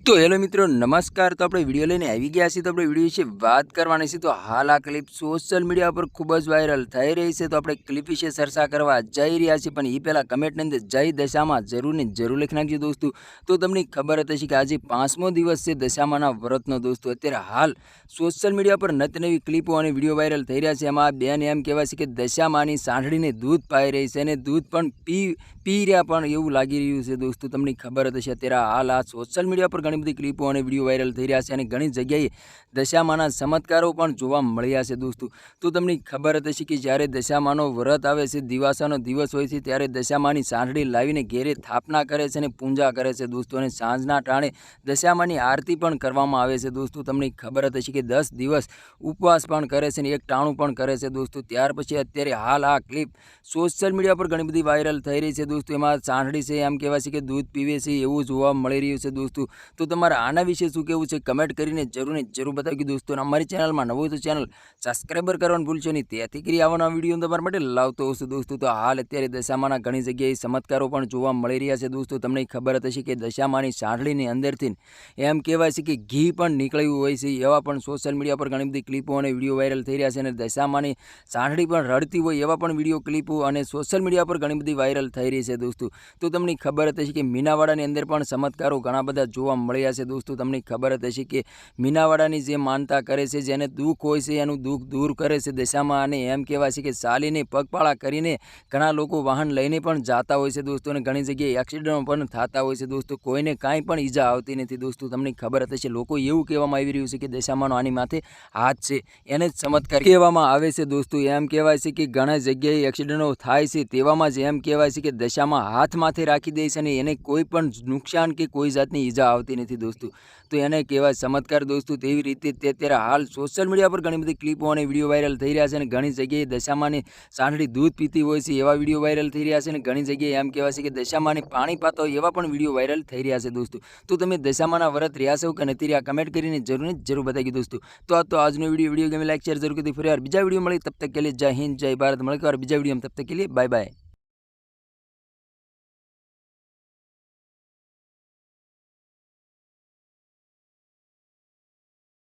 તો હેલો મિત્રો, નમસ્કાર. તો આપણે વીડિયો લઈને આવી ગયા છીએ. તો આપણે વીડિયો વિશે વાત કરવાની છે. તો હાલ આ ક્લિપ સોશિયલ મીડિયા પર ખૂબ જ વાયરલ થઈ રહી છે. તો આપણે ક્લિપ વિશે ચર્ચા કરવા જઈ રહ્યા છીએ. પણ એ પહેલાં કમેન્ટની અંદર જય દશામાં જરૂર ને જરૂર લખી નાખજો દોસ્તો. તો તમને ખબર હતી કે આજે પાંચમો દિવસ છે દશામાના વ્રતનો દોસ્તો. અત્યારે હાલ સોશિયલ મીડિયા પર નત નવી ક્લિપો અને વીડિયો વાયરલ થઈ રહ્યા છે. એમાં આ બેન એમ કહેવાય છે કે દશામાની સાંઠળીને દૂધ પાઈ રહી છે અને દૂધ પણ પી પી રહ્યા પણ એવું લાગી રહ્યું છે દોસ્તો. તમને ખબર હશે. અત્યારે હાલ આ સોશિયલ મીડિયા પર ઘણી બધી ક્લિપો અને વીડિયો વાયરલ થઈ રહ્યા છે અને ઘણી જગ્યાએ દશામાના ચમત્કારો પણ જોવા મળ્યા છે દોસ્તો. તો તમને ખબર જ હશે કે જ્યારે દશામાનો વ્રત આવે છે, દિવાસાનો દિવસ હોય છે, ત્યારે દશામાની સાંઠળી લાવીને ઘેરે સ્થાપના કરે છે અને પૂજા કરે છે દોસ્તો અને સાંજના ટાણે દશામાની આરતી પણ કરવામાં આવે છે દોસ્તો. તમને ખબર જ હશે કે દસ દિવસ ઉપવાસ પણ કરે છે અને એક ટાણું પણ કરે છે દોસ્તો. ત્યાર પછી અત્યારે હાલ આ ક્લિપ સોશિયલ મીડિયા પર ઘણી બધી વાયરલ થઈ રહી છે દોસ્તો. એમાં સાંઠળી છે, એમ કહેવાય છે કે દૂધ પીવે છે, એવું જોવા મળી રહ્યું છે દોસ્તો. તો તમારે આના વિશે શું કહેવું છે? કમેન્ટ કરીને જરૂરને જરૂર બતાવી દોસ્તો. અમારી ચેનલમાં નવું તો ચેનલ સબસ્ક્રાઈબર કરવાનું ભૂલશો નહીં. ત્યાંથી કરી આવવાના વીડિયો તમારા માટે લાવતો હશે દોસ્તો. તો હાલ અત્યારે દશામાના ઘણી જગ્યાએ ચમત્કારો પણ જોવા મળી રહ્યા છે દોસ્તો. તમને ખબર હશે કે દશામાની સાંઠળીની અંદરથી એમ કહેવાય છે કે ઘી પણ નીકળ્યું હોય છે. એવા પણ સોશિયલ મીડિયા પર ઘણી બધી ક્લિપો અને વીડિયો વાયરલ થઈ રહ્યા છે. અને દશામાની સાંઠળી પણ રડતી હોય એવા પણ વીડિયો ક્લિપો અને સોશિયલ મીડિયા પર ઘણી બધી વાયરલ થઈ રહી છે દોસ્તો. તો તમને ખબર હશે કે મીનાવાડાની અંદર પણ ચમત્કારો ઘણા બધા જોવા મળ્યા છે દોસ્તો, તમને ખબર જ હશે કે મીનાવાડાની જે માનતા કરે છે, જેને દુઃખ હોય છે, એનું દુઃખ દૂર કરે છે દશામાં અને એમ કહેવાય છે કે ચાલીને પગપાળા કરીને ઘણા લોકો વાહન લઈને પણ જાતા હોય છે દોસ્તો અને ઘણી જગ્યાએ એક્સિડન્ટ પણ થતા હોય છે દોસ્તો. કોઈને કાંઈ પણ ઈજા આવતી નથી દોસ્તો. તમને ખબર જ હશે, લોકો એવું કહેવામાં આવી રહ્યું છે કે દશામાનો આની માથે હાથ છે. એને જ ચમત્કાર કહેવામાં આવે છે દોસ્તો. એમ કહેવાય છે કે ઘણા જગ્યાએ એક્સિડન્ટો થાય છે તેવામાં જ એમ કહેવાય છે કે દશામાં હાથ માથે રાખી દે છે અને એને કોઈ પણ નુકસાન કે કોઈ જાતની ઈજા આવતી નથી દોસ્તો. તો એને કહેવાય ચમત્કાર દોસ્તો, તેવી રીતે તે અત્યારે હાલ સોશિયલ મીડિયા પર ઘણી બધી ક્લિપો અને વીડિયો વાયરલ થઈ રહ્યા છે અને ઘણી જગ્યાએ દશામાની સાંઠળી દૂધ પીતી હોય છે એવા વીડિયો વાયરલ થઈ રહ્યા છે અને ઘણી જગ્યાએ એમ કહેવાય છે કે દશામાની પાણી પાતા હોય એવા પણ વીડિયો વાયરલ થઈ રહ્યા છે દોસ્તો. તો તમે દશામાના વ્રત રહ્યા છો કે નથી રહ્યા કમેન્ટ કરીને જરૂર જરૂર બતાવી દોસ્તો. તો આ તો આજનો વીડિયો વીડિયો ગમે લાઈક શેર જરૂર કરી ફરી બીજા વીડિયો મળી તબ તક કે લીએ જય હિન્દ, જય ભારત. મળે બીજા વીડિયો તબ તક કે લીએ બાય બાય